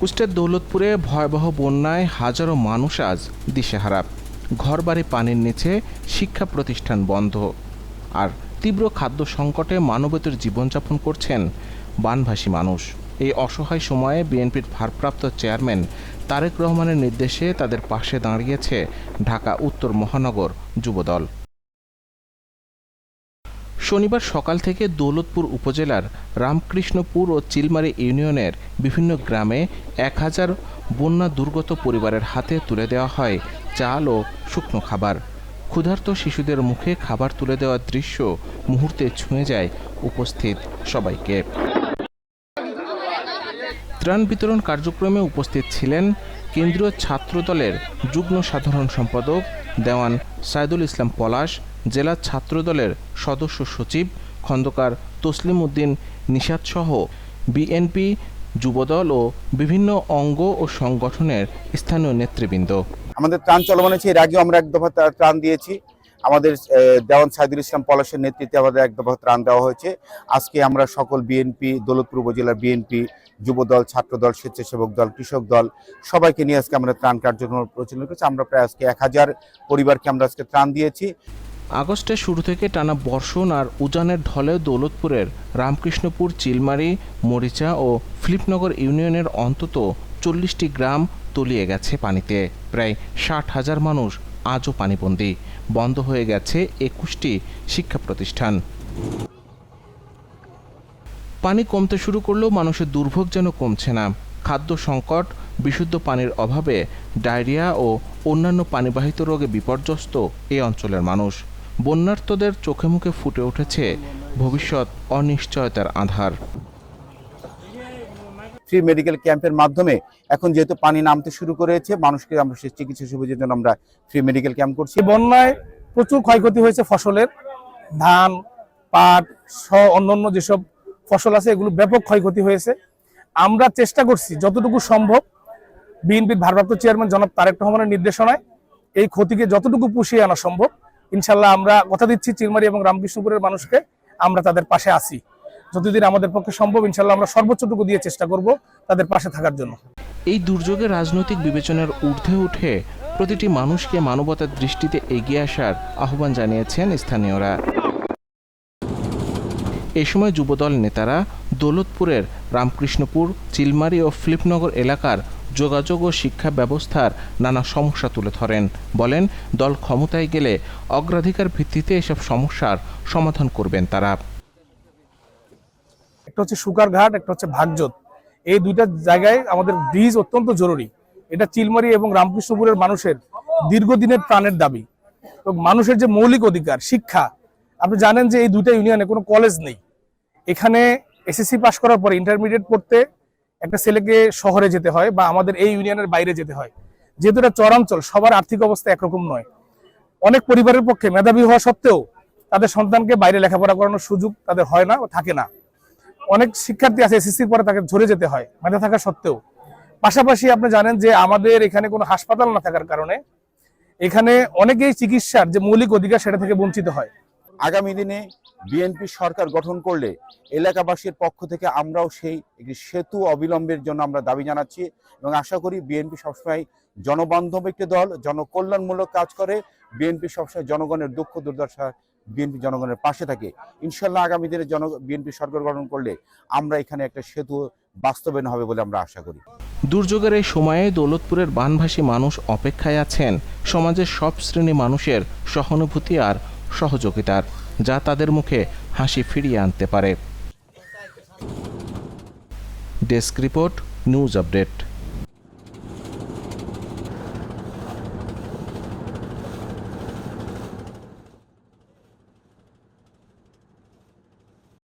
কুষ্টের দৌলতপুরে ভয়াবহ বন্যায় হাজারো মানুষ আজ দিশেহারা। ঘরবাড়ি পানির নিচে শিক্ষা প্রতিষ্ঠান বন্ধ। আর তীব্র খাদ্য সংকটে মানবতের জীবনযাপন করছেন বানভাসী মানুষ। এই অসহায় সময়ে বিএনপির ভারপ্রাপ্ত চেয়ারম্যান তারেক রহমানের নির্দেশে তাদের পাশে দাঁড়িয়েছে ঢাকা, উত্তর মহানগর যুবদল। শনিবার সকাল থেকে দৌলতপুর উপজেলার রামকৃষ্ণপুর ও চিলমারি ইউনিয়নের বিভিন্ন গ্রামে এক হাজার বন্যা দুর্গত পরিবারের হাতে তুলে দেওয়া হয় চাল ও শুকনো খাবার। ক্ষুধার্ত শিশুদের মুখে খাবার তুলে দেওয়ার দৃশ্য মুহূর্তে ছুঁয়ে যায় উপস্থিত সবাইকে। ত্রাণ বিতরণ কার্যক্রমে উপস্থিত ছিলেন কেন্দ্রীয় ছাত্রদলের যুগ্ম সাধারণ সম্পাদক দেওয়ান সাইদুল ইসলাম পলাশ জেলা ছাত্রদলের সদস্য সচিব খন্দকার তসলিম উদ্দিন নিষাদসহ বিএনপি, যুবদল ও বিভিন্ন অঙ্গ ও সংগঠনের স্থানীয় নেতৃবৃন্দ। আমাদের ত্রাণ চলমান আছে, এর আগেও আমরা এক দফা ত্রা- ত্রাণ দিয়েছি। আমাদের দেওয়ান সাইদুল ইসলাম পলাশের নেতৃত্বে আমাদের এক দফা ত্রাণ দেওয়া হয়েছে। আজকে আমরা সকল বিএনপি, দৌলতপুর উপজেলার বিএনপি, যুবদল, ছাত্রদল, স্বেচ্ছাসেবক দল, কৃষক দল, সবাইকে নিয়ে আজকে আমরা ত্রাণ কার্যক্রম প্রচলন করেছি। আমরা প্রায় আজকে এক হাজার পরিবারকে আমরা আজকে ত্রাণ দিয়েছি। আগস্টের শুরু থেকে টানা বর্ষণ আর উজানের ঢলে দৌলতপুরের রামকৃষ্ণপুর, চিলমারি, মরিচা ও ফিলিপনগর ইউনিয়নের অন্তত চল্লিশটি গ্রাম তলিয়ে গেছে পানিতে। প্রায় ষাট হাজার মানুষ আজও পানিবন্দী। বন্ধ হয়ে গেছে একুশটি শিক্ষা প্রতিষ্ঠান। পানি কমতে শুরু করলেও মানুষের দুর্ভোগ যেন কমছে না। খাদ্য সংকট, বিশুদ্ধ পানির অভাবে ডায়রিয়া ও অন্যান্য পানিবাহিত রোগে বিপর্যস্ত এই অঞ্চলের মানুষ। বন্যার্তদের চোখে মুখে ফুটে উঠেছে ভবিষ্যৎ অনিশ্চয়তার আধার। ফ্রি মেডিকেল ক্যাম্পের মাধ্যমে এখন যেহেতু পানি নামতে শুরু করেছে, মানুষকে আমরা সে চিকিৎসা সুবিধার জন্য আমরা ফ্রি মেডিকেল ক্যাম্প করছি। বন্যায় প্রচুর ক্ষয়ক্ষতি হয়েছে ফসলের। ধান, পাট সহ অন্যান্য যেসব ফসল আছে, এগুলো ব্যাপক ক্ষয়ক্ষতি হয়েছে। আমরা চেষ্টা করছি যতটুকু সম্ভব, বিএনপির ভারপ্রাপ্ত চেয়ারম্যান জনাব তারেক রহমানের নির্দেশনায় এই ক্ষতিকে যতটুকু পুষিয়ে আনা সম্ভব ইনশাল্লাহ আমরা কথা দিচ্ছি চিলমারি এবং রামকৃষ্ণপুরের মানুষকে, আমরা তাদের পাশে আছি। যতদিন আমাদের পক্ষে সম্ভব ইনশাল্লাহ আমরা সর্বোচ্চটুকু দিয়ে চেষ্টা করব তাদের পাশে থাকার জন্য। এই দুর্যোগে রাজনৈতিক বিবেচনার ঊর্ধ্বে উঠে প্রতিটি মানুষকে মানবতার দৃষ্টিতে এগিয়ে আসার আহ্বান জানিয়েছেন স্থানীয়রা। এ সময় যুবদল নেতারা দৌলতপুরের রামকৃষ্ণপুর, চিলমারি ও ফিলিপনগর এলাকার যোগাযোগ ও শিক্ষা ব্যবস্থার নানা সমস্যা তুলে ধরেন। বলেন, দল ক্ষমতায় গেলে অগ্রাধিকার ভিত্তিতে এসব সমস্যার সমাধান করবেন তারা। একটা হচ্ছে সুকার ঘাট, একটা হচ্ছে ভাগজত। এই দুইটা জায়গায় আমাদের ব্রিজ অত্যন্ত জরুরি। এটা চিলমারি এবং রামকৃষ্ণপুরের মানুষের দীর্ঘদিনের প্রাণের দাবি। এবং মানুষের যে মৌলিক অধিকার, শিক্ষা, আপনি জানেন যে এই দুইটা ইউনিয়নে কোনো কলেজ নেই। এখানে এসএসসি পাশ করার পরে ইন্টারমিডিয়েট পড়তে একটা ছেলেকে শহরে যেতে হয় বা আমাদের এই ইউনিয়নের বাইরে যেতে হয়। যেহেতু এটা চরাঞ্চল সবার আর্থিক অবস্থা একরকম নয়। অনেক পরিবারের পক্ষে মেধাবী হওয়া সত্ত্বেও তাদের সন্তানকে বাইরে লেখাপড়া করানোর সুযোগ তাদের হয় না, থাকে না। অনেক শিক্ষার্থী আছে এসএসসির পরে তাকে ঝরে যেতে হয়, মেধা থাকা সত্ত্বেও। পাশাপাশি আপনি জানেন যে আমাদের এখানে কোনো হাসপাতাল না থাকার কারণে এখানে অনেকেই চিকিৎসার যে মৌলিক অধিকার সেটা থেকে বঞ্চিত হয়। আগামী দিনে বিএনপি সরকার গঠন করলে এলাকাবাসীর পক্ষ থেকে আমরাও সেই একটি সেতু অবিলম্বের জন্য আমরা দাবি জানাচ্ছি এবং আশা করি বিএনপি সবসময় জনবান্ধব একটি দল, জনকল্যাণমূলক কাজ করে। বিএনপি সবসময় জনগণের দুঃখ দুর্দশা বিএনপি জনগণের পাশে থাকে। ইনশাল্লাহ আগামী দিনে জন, বিএনপি সরকার গঠন করলে আমরা এখানে একটা সেতু বাস্তবায়ন হবে বলে আমরা আশা করি। দুর্যোগের এই সময়ে দৌলতপুরের বানভাসী মানুষ অপেক্ষায় আছেন। সমাজের সব শ্রেণি মানুষের সহানুভূতি আর সহযোগিতার। যা তাদের মুখে হাসি ফিরিয়ে আনতে পারে। Desk report news update.